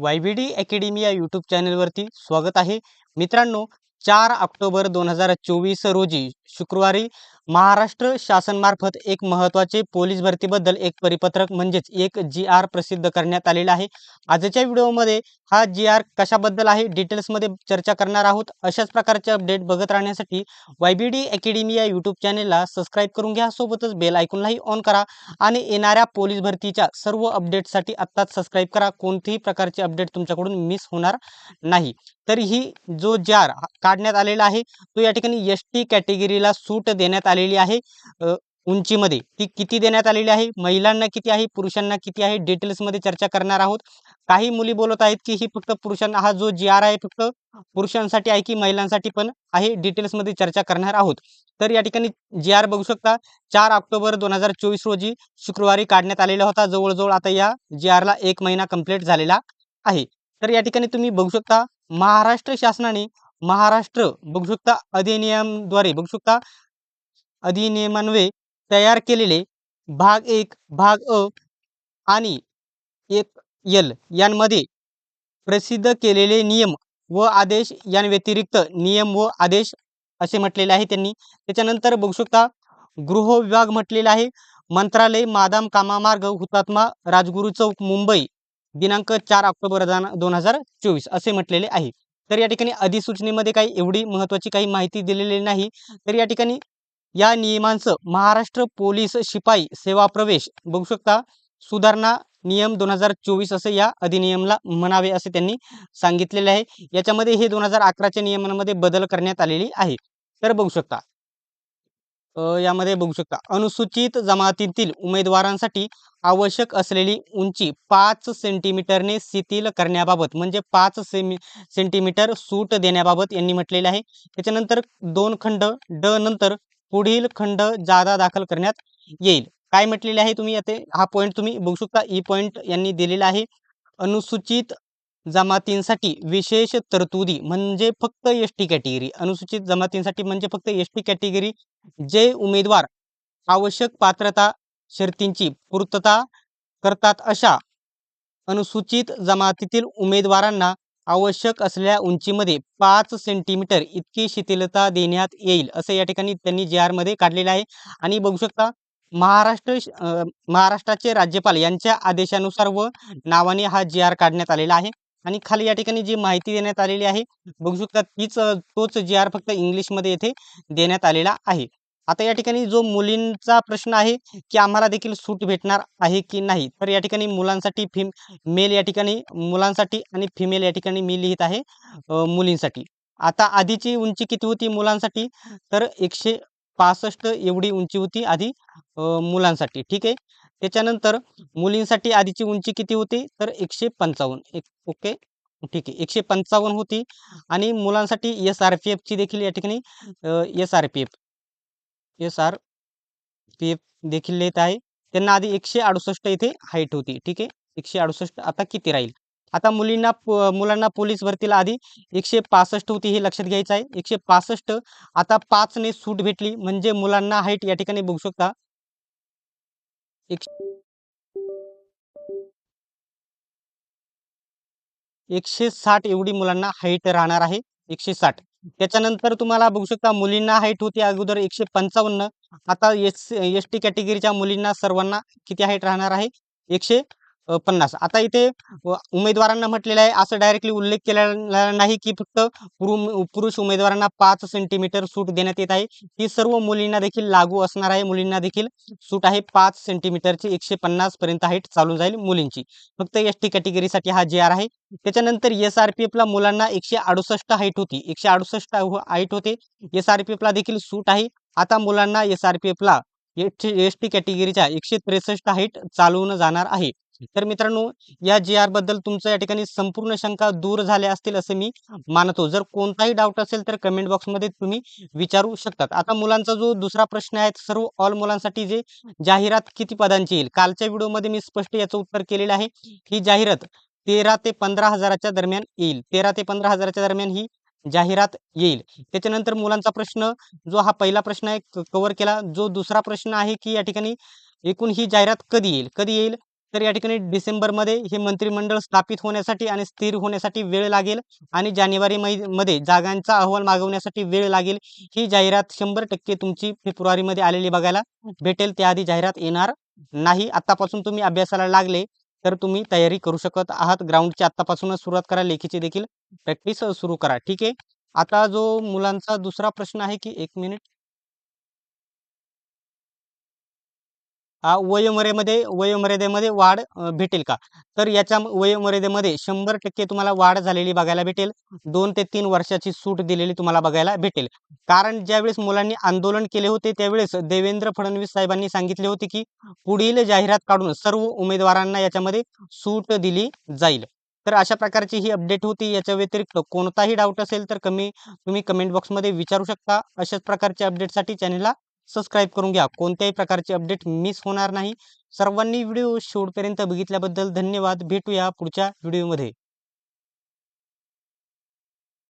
Y V D academy या YouTube चॅनलवरती स्वागत आहे. मित्रांनो चार ऑक्टोबर दोन हजार चोवीस रोजी शुक्रवारी महाराष्ट्र शासनमार्फत एक महत्त्वाचे पोलीस भरतीबद्दल एक परिपत्रक म्हणजेच एक जी आर प्रसिद्ध करण्यात आलेला आहे. आजच्या व्हिडिओमध्ये हा जी आर कशाबद्दल आहे डिटेल्समध्ये चर्चा करणार आहोत. अशाच प्रकारचे अपडेट बघत राहण्यासाठी वाय बी डी अकॅडमी या यूट्यूब चॅनेलला सबस्क्राईब करून घ्या. सोबतच बेल ऐकूनलाही ऑन करा आणि येणाऱ्या पोलीस भरतीच्या सर्व अपडेटसाठी आत्ताच सबस्क्राईब करा. कोणतीही प्रकारचे अपडेट तुमच्याकडून मिस होणार नाही. तरीही जो जार काढण्यात आलेला आहे तो या ठिकाणी एस टी कॅटेगरी कॅटेगरीला सूट देण्यात आलेली आहे. उंचीमध्ये. ती किती देण्यात आलेली आहे? महिलांना किती आहे? पुरुषांना किती आहे? डिटेल्समध्ये चर्चा करणार आहोत. काही मुली बोलत आहेत की ही फक्त पुरुषांना हा जो जी आर आहे फक्त पुरुषांसाठी आहे की महिलांसाठी पण आहे? डिटेल्समध्ये चर्चा करणार आहोत. तर या ठिकाणी जी आर बघू शकता. चार ऑक्टोबर दोन हजार चोवीस रोजी शुक्रवारी काढण्यात आलेला होता. जवळजवळ आता या जी आरला एक महिना कंप्लीट झालेला आहे. तर या ठिकाणी तुम्ही बघू शकता महाराष्ट्र शासनाने महाराष्ट्र बघू शकता अधिनियमद्वारे बघू शकता अधिनियमान्वये तयार केलेले भाग एक भाग अ आणि एक यल यांमध्ये प्रसिद्ध केलेले नियम व आदेश यांव्यतिरिक्त नियम व आदेश असे म्हटलेले आहे त्यांनी. त्याच्यानंतर बघू शकता गृह विभाग म्हटलेला आहे मंत्रालय मादाम कामामार्ग हुतात्मा राजगुरू चौक मुंबई दिनांक चार ऑक्टोबर दोन हजार चोवीस असे म्हटलेले आहे. तर या ठिकाणी अधिसूचनेमध्ये काही एवढी महत्त्वाची काही माहिती दिलेली नाही. तर या ठिकाणी या नियमांचं महाराष्ट्र पोलीस शिपाई सेवा प्रवेश बघू शकता. सुधारणा नियम दोन हजार चोवीस असं या अधिनियमला म्हणावे असे त्यांनी सांगितलेले आहे. याच्यामध्ये हे दोन हजार अकराच्या नियमांमध्ये बदल करण्यात आलेली आहे. तर बघू शकता. यामध्ये बघू शकता. अनुसूचित जमातीतील उमेदवारांसाठी आवश्यक असलेली उंची पाच सेंटीमीटरने शिथिल करण्याबाबत म्हणजे पाच सेमी सेंटीमीटर सूट देण्याबाबत यांनी म्हटलेले आहे. त्याच्यानंतर दोन खंड ड नंतर पुढील खंड जादा दाखल करण्यात येईल. काय म्हटलेले आहे तुम्ही? आता हा पॉईंट तुम्ही बघू शकता. E ई पॉईंट यांनी दिलेला आहे. अनुसूचित जमातींसाठी विशेष तरतुदी म्हणजे फक्त एस टी कॅटेगरी अनुसूचित जमातींसाठी म्हणजे फक्त एस टी कॅटेगरी जे उमेदवार आवश्यक पात्रता शर्तींची पूर्तता करतात अशा अनुसूचित जमातीतील उमेदवारांना आवश्यक असलेल्या उंचीमध्ये पाच सेंटीमीटर इतकी शिथिलता देण्यात येईल असं या ठिकाणी त्यांनी जी आरमध्ये काढलेलं आहे. आणि बघू शकता महाराष्ट्र महाराष्ट्राचे राज्यपाल यांच्या आदेशानुसार व नावाने हा जी आर काढण्यात आलेला आहे. आणि खाली या ठिकाणी जी माहिती देण्यात आलेली आहे बघू शकता तीच तोच जी आर फक्त इंग्लिशमध्ये येथे देण्यात आलेला आहे. आता या ठिकाणी जो मुलींचा प्रश्न आहे की आम्हाला देखील सूट भेटणार आहे की नाही तर या ठिकाणी मुलांसाठी फिम मेल या ठिकाणी मुलांसाठी आणि फिमेल या ठिकाणी मी लिहित आहे मुलींसाठी. आता आधीची उंची किती होती मुलांसाठी? तर एकशे पासष्ट एवढी उंची होती आधी मुलांसाठी. ठीक आहे? त्याच्यानंतर मुलींसाठी आधीची उंची किती होती? तर एकशे पंचावन्न. एक ओके? ठीक आहे. एकशे पंचावन्न होती आणि मुलांसाठी एस आर पी एफची देखील या ठिकाणी S R P F S R P F देखील लिहित आहे. त्यांना आधी एकशे अडुसष्ट इथे हाईट होती. ठीक आहे? एकशे अडुसष्ट आता किती राहील? आता मुलींना मुलांना पोलीस भरतीला आधी एकशे पासष्ट होती हे लक्षात घ्यायचं आहे. एकशे पासष्ट आता पाचने सूट भेटली. म्हणजे मुलांना हाईट या ठिकाणी बघू शकता. एकशे एकशे साठ एवढी मुलांना हाईट राहणार आहे एकशे साठ. त्याच्यानंतर तुम्हाला बघू शकता मुलींना हाईट होती अगोदर एकशे पंचावन्न. आता एस एस टी कॅटेगरीच्या मुलींना सर्वांना किती हाईट राहणार आहे? एकशे पन्नास. आता इथे उमेदवारांना म्हटलेलं आहे असं डायरेक्टली उल्लेख केलेला नाही की फक्त पुरुष उमेदवारांना पाच सेंटीमीटर सूट देण्यात येत आहे. ही सर्व मुलींना देखील लागू असणार आहे. मुलींना देखील सूट आहे. पाच सेंटीमीटरची एकशे पन्नास पर्यंत हाईट चालून जाईल मुलींची. फक्त एस टी कॅटेगरीसाठी हा जे आर आहे. त्याच्यानंतर एस आर पी एफला मुलांना एकशे अडुसष्ट हाईट होती. एकशे अडुसष्ट हो, हाईट होते. एस आर पी एफला देखील सूट आहे. आता मुलांना एस आर पी एफला एस टी कॅटेगरीच्या एकशे त्रेसष्ट हाईट चालवून जाणार आहे. तर मित्रांनो या जी आरबद्दल तुमचं या ठिकाणी संपूर्ण शंका दूर झाल्या असतील असे मी मानतो. जर कोणताही डाऊट असेल तर कमेंट बॉक्समध्ये तुम्ही विचारू शकतात. आता मुलांचा जो दुसरा प्रश्न आहे सर्व ऑल मुलांसाठी जे जाहिरात किती पदांची येईल? कालच्या व्हिडिओमध्ये मी स्पष्ट याचं उत्तर केलेलं आहे. ही जाहिरात तेरा ते पंधरा हजाराच्या दरम्यान येईल. तेरा ते पंधरा हजाराच्या दरम्यान ही जाहिरात येईल. त्याच्यानंतर मुलांचा प्रश्न जो हा पहिला प्रश्न आहे कव्हर केला. जो दुसरा प्रश्न आहे की या ठिकाणी एकूण ही जाहिरात कधी येईल? कधी येईल? तर या ठिकाणी डिसेंबरमध्ये हे मंत्रिमंडळ स्थापित होण्यासाठी आणि स्थिर होण्यासाठी वेळ लागेल आणि जानेवारी मध्ये जागांचा अहवाल मागवण्यासाठी वेळ लागेल. ही जाहिरात शंभर टक्के तुमची फेब्रुवारीमध्ये आलेली बघायला भेटेल. त्याआधी जाहिरात येणार नाही. आत्तापासून तुम्ही अभ्यासाला लागले तर तुम्ही तयारी करू शकत आहात. ग्राउंडची आत्तापासूनच सुरुवात करा. लेखीची देखील प्रॅक्टिस सुरू करा. ठीक आहे? आता जो मुलांचा दुसरा प्रश्न आहे की एक मिनिट. वयोमर्यादेमध्ये वयोमर्यादेमध्ये वाढ भेटेल का? तर याच्या वयोमर्यादेमध्ये शंभर टक्के तुम्हाला वाढ झालेली बघायला भेटेल. दोन ते तीन वर्षाची सूट दिलेली तुम्हाला बघायला भेटेल. कारण ज्यावेळेस मुलांनी आंदोलन केले होते त्यावेळेस देवेंद्र फडणवीस साहेबांनी सांगितले होते की पुढील जाहिरात काढून सर्व उमेदवारांना याच्यामध्ये सूट दिली जाईल. तर अशा प्रकारची ही अपडेट होती. याच्या व्यतिरिक्त कोणताही डाऊट असेल तर कमी तुम्ही कमेंट बॉक्समध्ये विचारू शकता. अशाच प्रकारच्या अपडेटसाठी चॅनलला सबस्क्राईब करून घ्या. कोणत्याही प्रकारचे अपडेट मिस होणार नाही. सर्वांनी व्हिडिओ शेवटपर्यंत बघितल्याबद्दल धन्यवाद. भेटूया पुढच्या व्हिडिओमध्ये